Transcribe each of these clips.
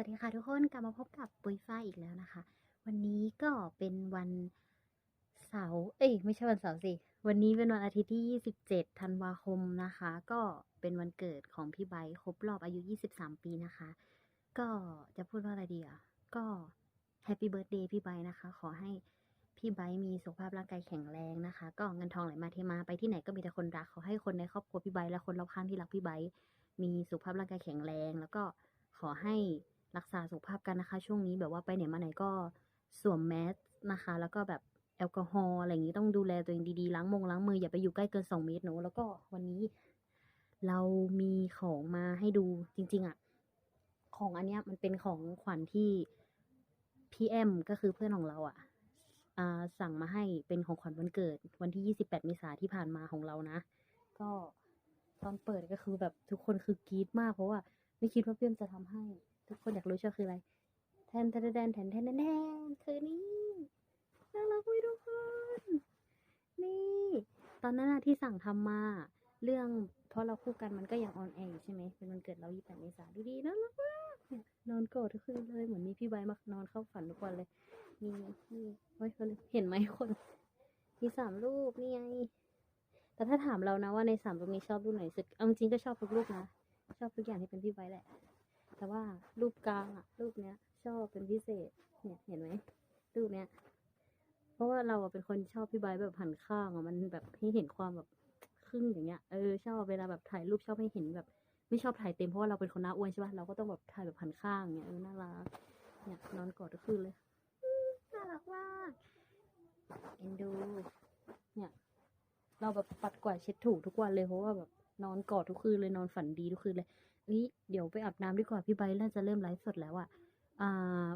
วัสดีค่ะทุกคนกลับมาพบกับปุยฝ้ายอีกแล้วนะคะ วันนี้ก็เป็นวันเสาร์เอ้ยไม่ใช่วันเสาร์สิ วันนี้เป็นวันอาทิตย์ที่ 27 ธันวาคมนะคะ ก็เป็นวันเกิดของพี่ไบครบรอบอายุ 23 ปีนะคะ ก็จะพูดว่าอะไรดีอะ ก็แฮปปี้เบิร์ดเดย์พี่ไบนะคะ ขอให้พี่ไบมีสุขภาพร่างกายแข็งแรงนะคะ ก็เงินทองไหลมาเทมาไปที่ไหนก็มีแต่คนรักขอให้คนในครอบครัวพี่ไบและคนรอบข้างที่รักพี่ไบมีสุขภาพร่างกายแข็งแรง แล้วก็ขอให้ รักษาสุขภาพกันนะคะ ช่วงนี้แบบว่าไปไหนมาไหนก็สวมแมสนะคะ แล้วก็แบบแอลกอฮอล์อะไรอย่างนี้ต้องดูแลตัวเองดีๆล้างมงล้างมืออย่าไปอยู่ใกล้เกินสองเมตรหนูแล้วก็วันนี้เรามีของมาให้ดูจริง ๆอะของอันเนี้ยมันเป็นของขวัญที่พี่แอมก็คือเพื่อนของเราอะอ่าสั่งมาให้เป็นของขวัญวันเกิด วันที่ 28เมษาที่ผ่านมาของเรานะ ก็ตอนเปิดก็คือแบบทุกคนคือกรี๊ดมากเพราะว่าไม่คิดว่าเพี่อมจะทำให้ ทุกคนอยากรู้ใช่ไหมคืออะไรแทนแทนแทนแทนแทนแทนคือนี่น่ารักไหมทุกคนนี่ ตอนนั้นที่สั่งทำมา เรื่องเพราะเราคู่กันมันก็ยังออนแอร์อยู่ใช่ไหมเป็นวันเกิดเรา28เมษาดูดีน่ารักมากเนี่ยนอนกอดทุกคืนเลยเหมือนมีพี่ใบมานอนเข้าฝันทุกวันเลยนี่นี่เฮ้ยเห็นไหมคนมีสามรูปนี่ไงแต่ถ้าถามเรานะว่าในสามรูปนี้ชอบรูปไหนสุดเอาจริงก็ชอบทุกรูปนะ ชอบทุกอย่างที่เป็นพี่ไบร์ทแหละ แต่ว่ารูปกลางอะรูปเนี้ย ชอบเป็นพิเศษ เนี่ยเห็นไหมรูปเนี้ย เพราะว่าเราอะเป็นคนชอบพี่ไบร์ทแบบหันข้างอะมันแบบให้เห็นความแบบครึ่งอย่างเงี้ย เออชอบเวลาแบบถ่ายรูปชอบให้เห็นแบบ ไม่ชอบถ่ายเต็มเพราะว่าเราเป็นคนหน้าอ้วนใช่ป่ะเราก็ต้องแบบถ่ายแบบหันข้างเงี้ยเออน่ารักเนี่ยนอนกอดทุกคืนเลยอืมน่ารักมากเอ็นดู เนี่ย เราแบบปัดกวาดเช็ดถูทุกวันเลยเพราะว่าแบบ นอนกอดทุกคืนเลยนอนฝันดีทุกคืนเลยนี่เดี๋ยวไปอาบน้ำดีกว่าพี่ไบน่าจะเริ่มไลฟ์สดแล้วอะอะ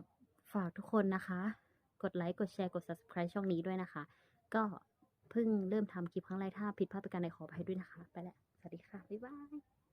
ฝากทุกคนนะคะ กดไลค์กดแชร์กด subscribe ช่องนี้ด้วยนะคะ ก็เพิ่งเริ่มทำคลิปครั้งแรกถ้าผิดพลาดประการใดขออภัยด้วยนะคะ ไปแล้วสวัสดีค่ะ บ๊ายบาย